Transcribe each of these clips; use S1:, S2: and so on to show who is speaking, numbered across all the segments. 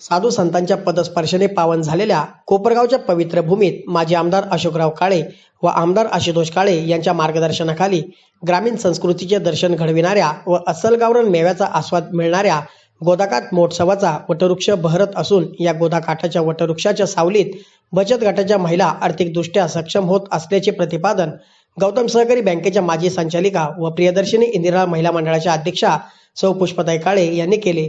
S1: साधू संतांच्या पदस्पर्शाने पावन झालेल्या कोपरगावच्या पवित्र भूमीत माजी आमदार अशोकराव काळे व आमदार आशुतोष काळे यांच्या मार्गदर्शनाखाली ग्रामीण संस्कृतीचे दर्शन घडविणाऱ्या व अस्सल मेव्याचा आस्वाद मिळणाऱ्या गोदाकाठ महोत्सवाचा वटवृक्ष बहरत असून या गोदाकाठाच्या वटवृक्षाच्या सावलीत बचत गटाच्या महिला आर्थिकदृष्ट्या सक्षम होत असल्याचे प्रतिपादन गौतम सहकारी बँकेच्या माजी संचालिका व प्रियदर्शिनी इंदिरा महिला मंडळाच्या अध्यक्षा सौ पुष्पताई काळे यांनी केले.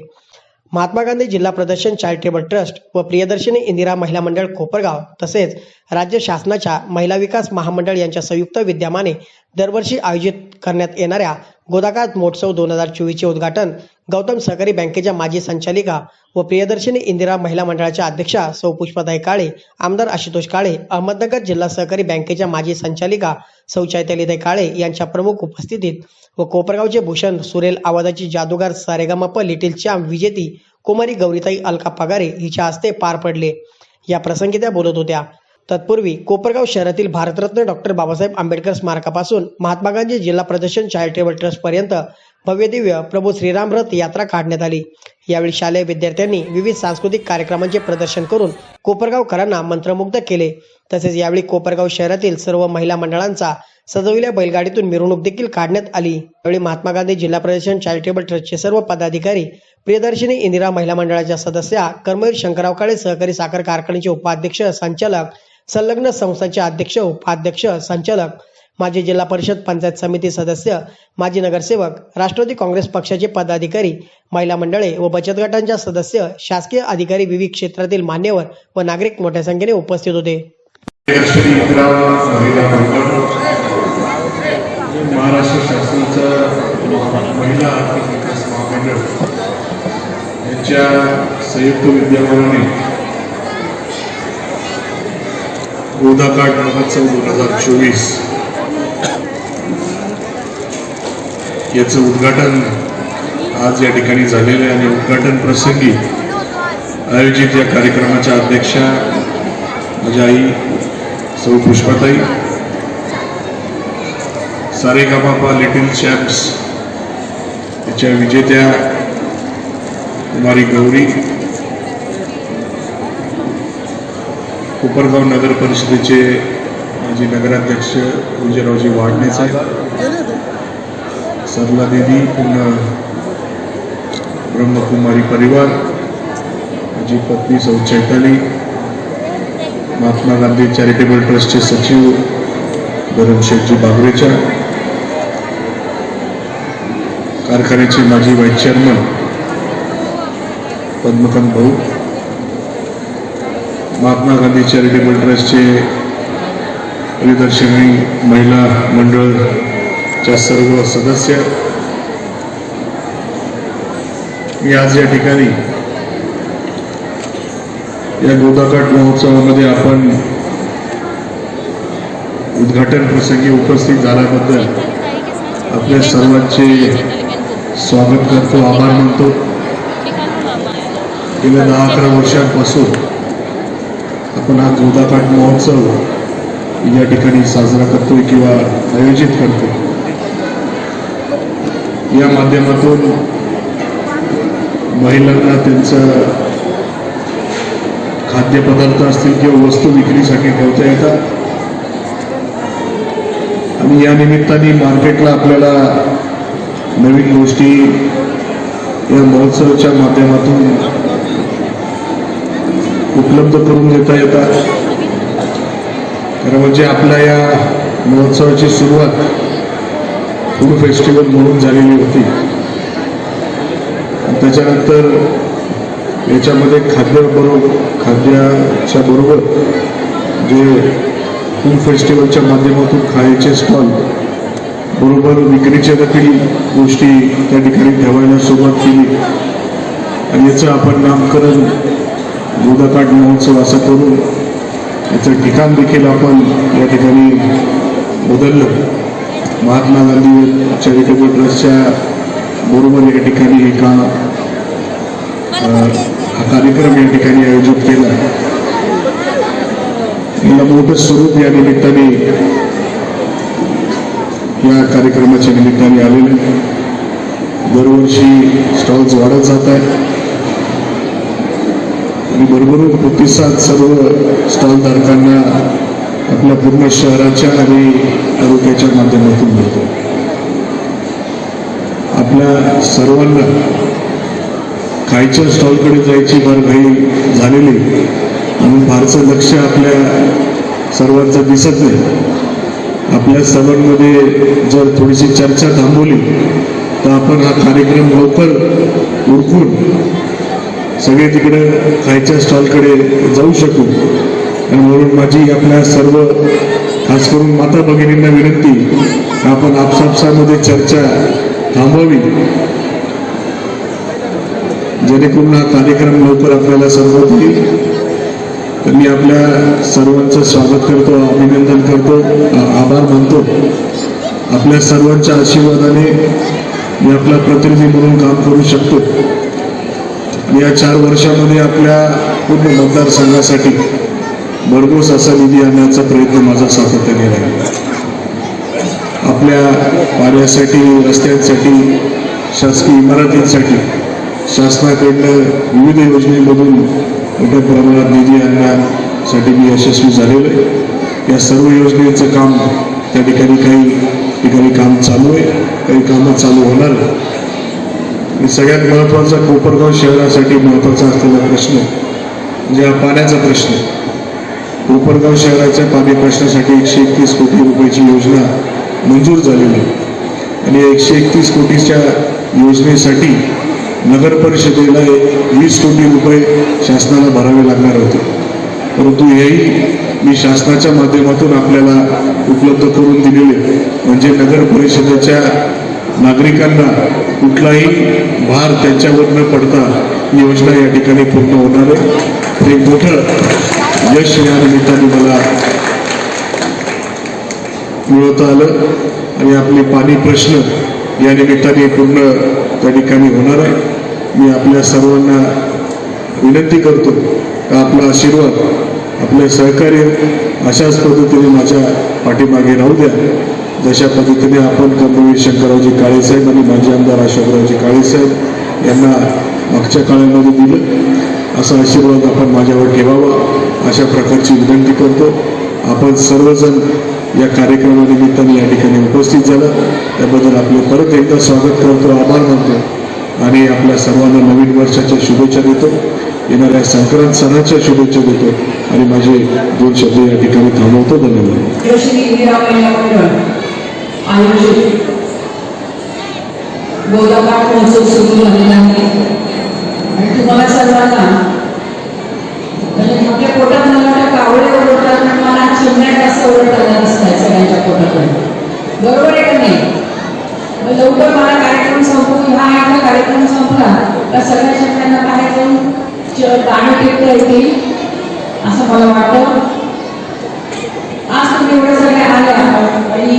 S1: महात्मा गांधी जिल्हा प्रदर्शन चॅरिटेबल ट्रस्ट व प्रियदर्शनी इंदिरा महिला मंडळ कोपरगाव तसेच राज्य शासनाच्या महिला विकास महामंडळ यांच्या संयुक्त विद्यमाने दरवर्षी आयोजित करण्यात येणाऱ्या गोदाकात महोत्सव दोन हजार चोवीसचे उद्घाटन गौतम सहकारी बँकेच्या माजी संचालिका व प्रियदर्शिनी इंदिरा महिला मंडळाच्या अध्यक्षा सौ पुष्पाताई काळे आमदार आशुतोष काळे अहमदनगर जिल्हा सहकारी बँकेच्या माजी संचालिका सौ चैतालीताई काळे यांच्या प्रमुख उपस्थितीत व कोपरगावचे भूषण सुरेल आवाजाची जादूगार सारेगामप लिटिल चॅम्प विजेती कुमारी गौरीताई अलका पगारे हिच्या हस्ते पार पडले. या प्रसंगी त्या बोलत होत्या. तत्पूर्वी कोपरगाव शहरातील भारतरत्न डॉक्टर बाबासाहेब आंबेडकर स्मारकापासून महात्मा गांधी जिल्हा प्रदर्शन चॅरिटेबल ट्रस्ट पर्यंत भव्यदिव्य प्रभू श्रीराम रथ यात्रा काढण्यात आली. यावेळी शालेय विद्यार्थ्यांनी विविध सांस्कृतिक कार्यक्रमांचे प्रदर्शन करून कोपरगावकरांना मंत्रमुग्ध केले. तसेच यावेळी कोपरगाव शहरातील सर्व महिला मंडळांचा सजविल्या बैलगाडीतून मिरवणूक देखील काढण्यात आली. यावेळी महात्मा गांधी जिल्हा प्रदर्शन चॅरिटेबल ट्रस्टचे सर्व पदाधिकारी प्रियदर्शिनी इंदिरा महिला मंडळाच्या सदस्या कर्मवीर शंकरराव काळे सहकारी साखर कारखान्याचे उपाध्यक्ष संचालक संलग्न संस्थांचे अध्यक्ष उपाध्यक्ष संचालक माजी जिल्हा परिषद पंचायत समिती सदस्य माजी नगरसेवक राष्ट्रवादी काँग्रेस पक्षाचे पदाधिकारी महिला मंडळे व बचत गटांच्या सदस्य शासकीय अधिकारी विविध क्षेत्रातील मान्यवर व नागरिक मोठ्या संख्येने उपस्थित होते.
S2: महाराष्ट्र शासनाचं महिला आर्थिक विकास महामंडळ यांच्या संयुक्त विद्यमानाने गोदाकाठ महोत्सव दोन हजार चोवीस. याचं उद्घाटन आज या ठिकाणी झालेलं आहे आणि उद्घाटन प्रसंगी आयोजित या कार्यक्रमाच्या अध्यक्षा माझ्या आई सौ पुष्पाताई सारेगामापा लिटिल चॅम्प्स त्याच्या विजेत्या कुमारी गौरी कोपरगाव नगर परिषदेचे माजी नगराध्यक्ष विजयरावजी वाढणे साहेब सरला देवी पूर्ण ब्रह्मकुमारी परिवार माझी पत्नी सौ चैताली महात्मा गांधी चॅरिटेबल ट्रस्टचे सचिव धरमशेठजी बागरेच्या कारखान्याचे माजी व्हाईस चेअरमन पद्मकांत भाऊ महात्मा गांधी चॅरिटेबल ट्रस्टचे प्रियदर्शनी महिला मंडळच्या सर्व सदस्य. मी आज या ठिकाणी या गोदाकाठ महोत्सवामध्ये आपण उद्घाटन प्रसंगी उपस्थित झाल्याबद्दल आपल्या सर्वांचे स्वागत करतो आभार मानतो. गेल्या दहा अकरा वर्षांपासून आपण हा गोदाकाठ महोत्सव या ठिकाणी साजरा करतोय किंवा आयोजित करतोय. या माध्यमातून महिलांना त्यांचं खाद्यपदार्थ असतील किंवा वस्तू विक्रीसाठी ठेवता येतात. आणि या निमित्ताने मार्केटला आपल्याला नवीन गोष्टी या महोत्सवाच्या माध्यमातून उपलब्ध करून देता येतात. खरं म्हणजे आपल्या या महोत्सवाची सुरुवात फूड फेस्टिवल म्हणून झालेली होती. त्याच्यानंतर याच्यामध्ये खाद्य बरोबर खाद्याच्या बरोबर जे फूड फेस्टिवलच्या माध्यमातून खायचे स्टॉल बरोबर विक्रीच्या देखील गोष्टी त्या ठिकाणी ठेवायला सुरुवात केली. आणि याचं आपण नामकरण गोदाकाठ महोत्सव असं करून याचं ठिकाण देखील आपण या ठिकाणी बदललं. महात्मा गांधी चॅरिटेबल ट्रस्टच्या बरोबर या ठिकाणी एका हा कार्यक्रम या ठिकाणी आयोजित केला. याला मोठं स्वरूप या निमित्ताने या कार्यक्रमाच्या निमित्ताने आलेले दरवर्षी स्टॉल्स वाढत जात आहेत. आणि भरभरून प्रतिसाद सर्व स्टॉलधारकांना आपल्या पूर्ण शहराच्या आणि तालुक्याच्या माध्यमातून मिळतो. आपल्या सर्वांना खायच्या स्टॉलकडे जायची फार घाई झालेली आणि फारसं लक्ष आपल्या सर्वांचं दिसत नाही. आपल्या सर्वांमध्ये जर थोडीशी चर्चा थांबवली तर आपण हा कार्यक्रम लवकर उरकून सगळे तिकडे खायच्या स्टॉलकडे जाऊ शकू. आणि म्हणून माझी आपल्या सर्व खास करून माता भगिनींना विनंती आपण आपसापसामध्ये चर्चा थांबवावी. जेणेकरून हा कार्यक्रम लवकर आपल्याला संपत येईल. तर मी आपल्या सर्वांचं स्वागत करतो अभिनंदन करतो आभार मानतो. आपल्या सर्वांच्या आशीर्वादाने मी आपला प्रतिनिधी म्हणून काम करू शकतो. या चार वर्षामध्ये आपल्या पूर्ण मतदारसंघासाठी भरघोस असा निधी आणण्याचा प्रयत्न माझा सातत्याने राहील आपल्या पाण्यासाठी रस्त्यांसाठी शासकीय इमारतींसाठी शासनाकडनं विविध योजनेमधून मोठ्या प्रमाणात निधी आणण्यासाठी मी यशस्वी झालेलो आहे. या सर्व योजनेचं काम त्या ठिकाणी काही ठिकाणी काम चालू आहे काही कामं चालू होणार आहे सगळ्यात महत्त्वाचा कोपरगाव शहरासाठी महत्त्वाचा असलेला प्रश्न म्हणजे हा पाण्याचा प्रश्न कोपरगाव शहराच्या पाणी प्रश्नासाठी एकशे एकतीस कोटी रुपयाची योजना मंजूर झालेली आहे. आणि एकशे एकतीस कोटीच्या योजनेसाठी नगर परिषदेला एक वीस कोटी रुपये शासनाला भरावे लागणार होते. परंतु हेही मी शासनाच्या माध्यमातून आपल्याला उपलब्ध करून दिलेले म्हणजे नगर परिषदेच्या नागरिकांना कुठलाही भार त्यांच्यावर न पडता योजना या ठिकाणी पूर्ण होणार आहे. एक मोठं यश या निमित्ताने मला मिळवता आलं आणि आपले पाणी प्रश्न या निमित्ताने पूर्ण त्या ठिकाणी होणार आहे. मी आपल्या सर्वांना विनंती करतो का आपला आशीर्वाद आपले सहकार्य अशाच पद्धतीने माझ्या पाठीमागे राहू द्या. जशा पद्धतीने आपण कर्मवीर शंकररावजी काळेसाहेब आणि माजी आमदार अशोकरावजी काळेसाहेब यांना मागच्या काळामध्ये दिलं. असा आशीर्वाद आपण माझ्यावर ठेवावा. अशा प्रकारची विनंती करतो. आपण सर्वजण या कार्यक्रमानिमित्ताने या ठिकाणी उपस्थित झाला. त्याबद्दल आपले परत एकदा स्वागत करतो आभार मानतो आणि आपल्या सर्वांना नवीन वर्षाच्या शुभेच्छा देतो. येणाऱ्या संक्रांत सणाच्या शुभेच्छा देतो आणि माझे दोन शब्द या ठिकाणी थांबवतो. धन्यवाद
S3: जोशी इंदिरा महिला मंडळ आयोजित गोदापाठ महोत्सव सुरू झालेला आहे. आणि तुम्हाला सर्वांना म्हणजे आपल्या पोटात मला वाटतं कावळे ओरडतात पण मला चिमण्या जास्त ओरडताना दिसतात सगळ्यांच्या पोटाकडे बरोबर आहे का नाही? लवकर मला कार्यक्रम संपून हा एकदा कार्यक्रम संपला तर सगळ्या चिमण्यांना बाहेर जाऊन च- दाणे टेकता येतील असं मला वाटतं आज तुम्ही एवढे सगळे आले आहात आणि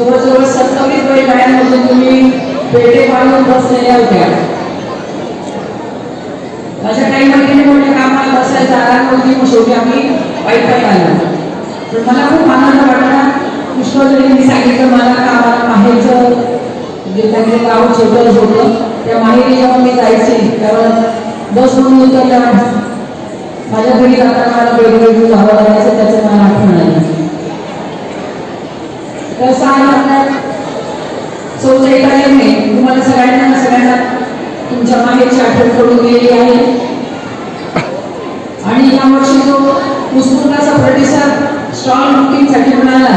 S3: जवळजवळ सत्तावीस बैलगाड्यांमधून तुम्ही पेटे बांधून बसलेल्या होत्या. माझ्या काही मैत्रिणी म्हणल्या कामाला बसायला जागा नव्हती मग शेवटी आम्ही पायी आलो. पण मला खूप आनंद वाटला. पुष्पजळींनी सांगितलं मला कामाला माहेरचं जे म्हणजे त्यांचं गाव छोटं होतं त्या माहेरी जेव्हा मी जायचे कारण बस म्हणून उतरल्यावर माझ्या घरी जाताना मला वेगवेगळी जावं लागायचं त्याचं मला आठवण आलं. तसं आहे आपल्या चौथीकडे तुम्हाला सगळ्यांना सगळ्यांना तुमच्या मागेची आठवण करून गेली आहे. आणि यावर्षी जो उत्स्फूर्ताचा प्रतिसाद स्टॉल बुकिंगसाठी मिळाला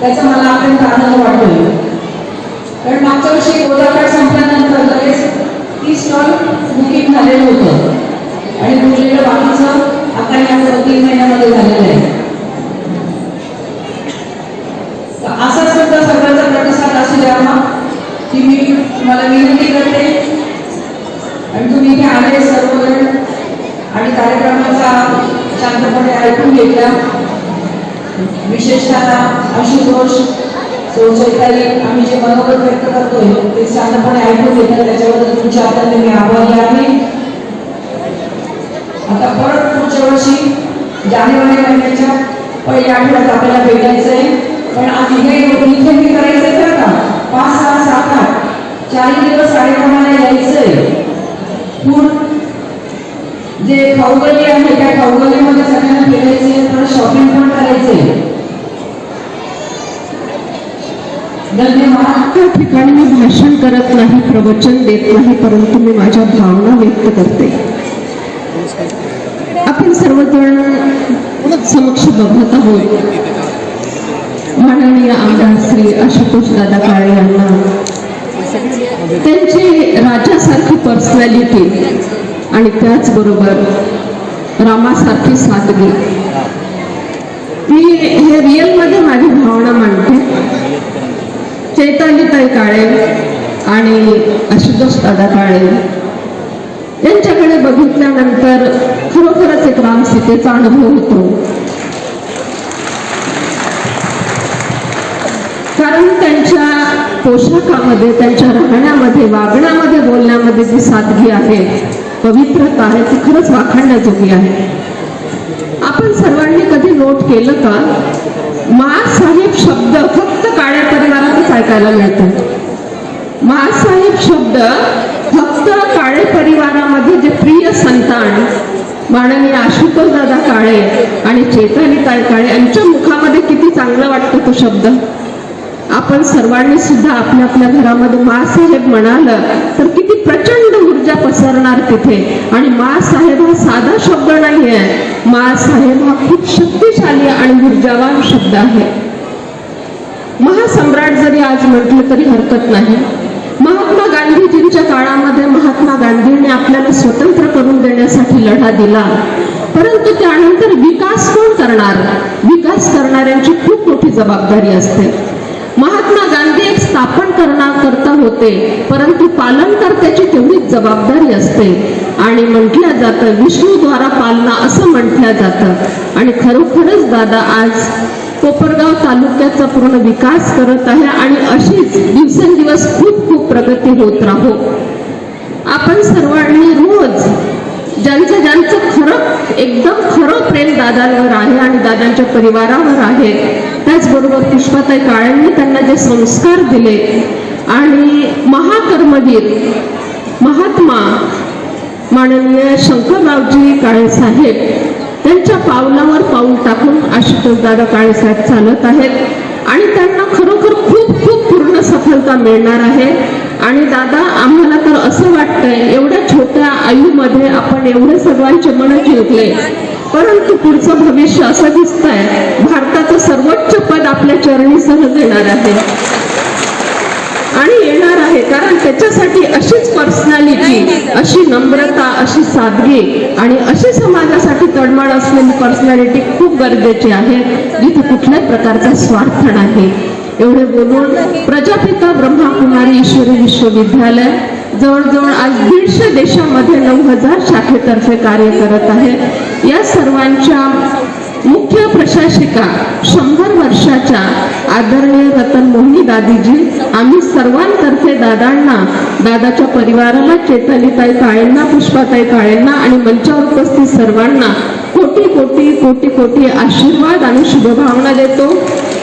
S3: त्याचा मला अत्यंत आनंद वाटतो कारण मागच्या वर्षी गोदाकाठ संपल्यानंतर लगेच ती स्टॉल बुकिंग झालेलं होतं. आणि उरलेलं बाकीचं आता या दोन तीन महिन्यामध्ये झालेलं आहे तर असा सुद्धा सर्वांचा प्रतिसाद असू द्यावा की मी तुम्हाला विनंती करते. आणि तुम्ही इथे आले सर्वजण आणि कार्यक्रमाचा शांतपणे ऐकून घेतला. विशेषतः आशुतोष चौचैताई आम्ही जे मनोगत व्यक्त करतोय ते शांतपणे ऐकून घेतलं. त्याच्याबद्दल तुमच्या हाताने मी आभारी आहे. आता परत पुढच्या वर्षी जानेवारी महिन्याच्या पहिल्या आठवड्यात आपल्याला भेटायचं आहे पण आज इथे मी करायचं बरं का? पाच सहा सात आठ. चारही दिवस कार्यक्रमाला यायचंय. पूर्ण जे खाऊगली आहे त्या खाऊगलीमध्ये सगळ्यांना फिरायचे थोडं शॉपिंग पण करायचे
S4: ठिकाणी मी भाषण करत नाही प्रवचन देत नाही परंतु मी माझ्या भावना व्यक्त करते. आपण सर्वजण समक्ष बघत आहोत. आदरणीय आमदार श्री आशुतोष दादा काळे यांना. त्यांची राजासारखी पर्सनॅलिटी आणि त्याचबरोबर रामासारखी सादगी. मी हे रिअलमध्ये माझी भावना मांडते. चैतालीताई काळे आणि आशुतोष दादा काळे यांच्याकडे बघितल्यानंतर खरोखरच एक रामसीतेचा अनुभव होतो कारण त्यांच्या पोशाखामध्ये त्यांच्या राहण्यामध्ये वागण्यामध्ये बोलण्यामध्ये जी सादगी आहे पवित्रता आहे ती खरंच वाखाणण्याजोगी आहे. आपण सर्वांनी कधी नोट केलं का? महासाहेब शब्द फक्त काळ्या परिवारातच ऐकायला मिळतो. महासाहेब शब्द फक्त काळे परिवारामध्ये जे प्रिय संतान माननीय आशुतोष दादा काळे आणि चैतालीताई काळे यांच्या मुखामध्ये किती चांगलं वाटतं तो शब्द? आपण सर्वांनी सुद्धा आपल्या आपल्या घरामध्ये मासाहेब म्हणालं तर किती प्रचंड ऊर्जा पसरणार तिथे. आणि मासाहेब हा साधा शब्द नाही आहे मासाहेब हा खूप शक्तिशाली आणि ऊर्जावान शब्द आहे. महासम्राट जरी आज म्हटलं तरी हरकत नाही. महात्मा गांधीजींच्या काळामध्ये महात्मा गांधींनी आपल्याला स्वतंत्र करून देण्यासाठी लढा दिला. परंतु त्यानंतर विकास कोण करणार? विकास करणाऱ्यांची खूप मोठी जबाबदारी असते. स्थापन करणार करता होते परंतु पालनकर्त्याची तेवढीच जबाबदारी असते. आणि म्हटलं जातं विष्णूद्वारा पालना असं म्हटलं जातं. आणि खरोखरच दादा आज कोपरगाव तालुक्याचा पूर्ण विकास करत आहे आणि अशीच दिवसेंदिवस खूप खूप प्रगती होत राहो. आपण सर्वांनी रोज ज्यांचं ज्यांचं खरं एकदम खरं प्रेम दादांवर आहे आणि दादांच्या परिवारावर आहे त्याचबरोबर पुष्पाताई काळेंनी त्यांना जे संस्कार दिले आणि महाकर्मवीर महात्मा माननीय शंकररावजी काळेसाहेब त्यांच्या पावलावर पाऊल टाकून आशुतोष दादा काळेसाहेब चालत आहेत. आणि त्यांना खरोखर खूप खूप पूर्ण सफलता मिळणार आहे. आणि दादा आम्हाला तर असं वाटतंय एवढ्या छोट्या आयुमध्ये आपण एवढे सर्वांचे मन जिंकले. परंतु पुढचं भविष्य असं दिसतंय भारताचं सर्वोच्च पद आपल्या चरणी सहज येणार आहे. आणि येणार आहे कारण त्याच्यासाठी अशीच पर्सनॅलिटी अशी नम्रता अशी सादगी आणि अशी समाजासाठी तडमाड असलेली पर्सनॅलिटी खूप गरजेची आहे जिथे कुठल्याच प्रकारचा स्वार्थ नाही. एवढे बोलून प्रजापिता ब्रह्माकुमारी ईश्वरी विश्वविद्यालय जवळजवळ आज दीडशे देशामध्ये नऊ हजार शाखेतर्फे कार्य करत आहे. या सर्वांच्या मुख्य प्रशासिका शंभर वर्षाच्या आदरणीय रतन मोहिनी दादीजी आम्ही सर्वांतर्फे दादांना दादाच्या परिवाराला चेतनीताई काळेंना पुष्पाताई काळेंना आणि मंचावर उपस्थित सर्वांना कोटी कोटी कोटी कोटी आशीर्वाद आणि शुभभावना देतो.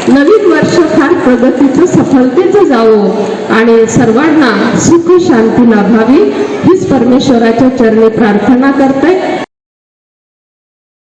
S4: नवीन वर्ष फार प्रगतीचं सफलतेचं जावो आणि सर्वांना सुख शांती लाभावी. हीच परमेश्वराच्या चरणी प्रार्थना करते